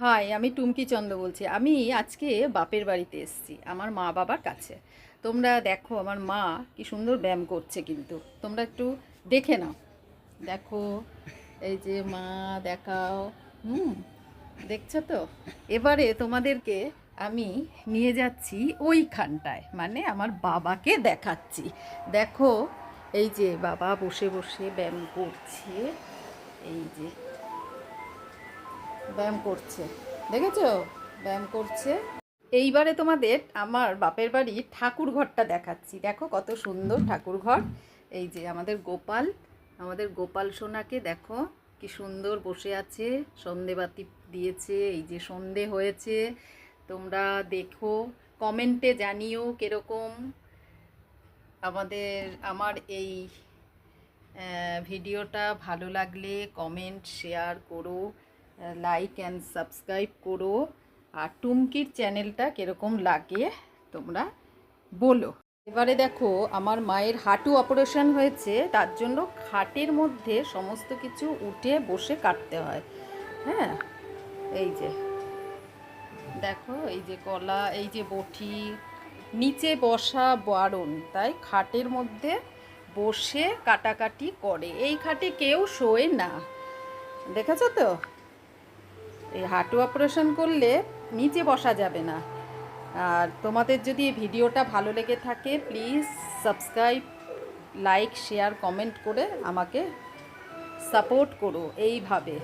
High, আমি টুমকি চন্দ্র বলছি। আমি আজকে বাপের বাড়িতে এসেছি, আমার মা বাবার কাছে। তোমরা দেখো, আমার মা কি সুন্দর ব্যায়াম করছে কিন্তু। তোমরা একটু দেখে নাও। দেখো, এই যে মা, দেখাও। হুম, দেখছ তো? এবারে তোমাদেরকে আমি নিয়ে যাচ্ছি ওইখানটায় মানে আমার বাবাকে দেখাচ্ছি। দেখো, এই যে বাবা বসে বসে ব্যায়াম করছে, এই যে ব্যায়াম করছে। দেখেছ? ব্যায়াম করছে। এইবারে তোমাদের আমার বাপের বাড়ি ঠাকুর ঘরটা দেখাচ্ছি। দেখো কত সুন্দর ঠাকুর ঘর। এই যে আমাদের গোপাল আমাদের গোপাল সোনাকে দেখো কি সুন্দর বসে আছে, সন্ধেবাতি দিয়েছে, এই যে সন্ধে হয়েছে। তোমরা দেখো, কমেন্টে জানিও কীরকম আমাদের, আমার এই ভিডিওটা ভালো লাগলে কমেন্ট, শেয়ার করো। লাইক অ্যান্ড সাবস্ক্রাইব করো। আর টুমকির চ্যানেলটা কীরকম লাগে তোমরা বলো। এবারে দেখো, আমার মায়ের হাঁটু অপারেশন হয়েছে, তার জন্য খাটের মধ্যে সমস্ত কিছু উঠে বসে কাটতে হয়। হ্যাঁ? এই যে। দেখো, এই যে কলা, এই যে বটি, নিচে বসা বারণ, তাই খাটের মধ্যে বসে কাটাকাটি করে। এই খাটে কেউ শোয় না। দেখেছ তো? এই হাঁটু অপারেশন করলে নিচে বসা যাবে না। আর তোমাদের যদি এই ভিডিওটা ভালো লেগে থাকে please subscribe like share comment করে আমাকে সাপোর্ট করো। এইভাবে।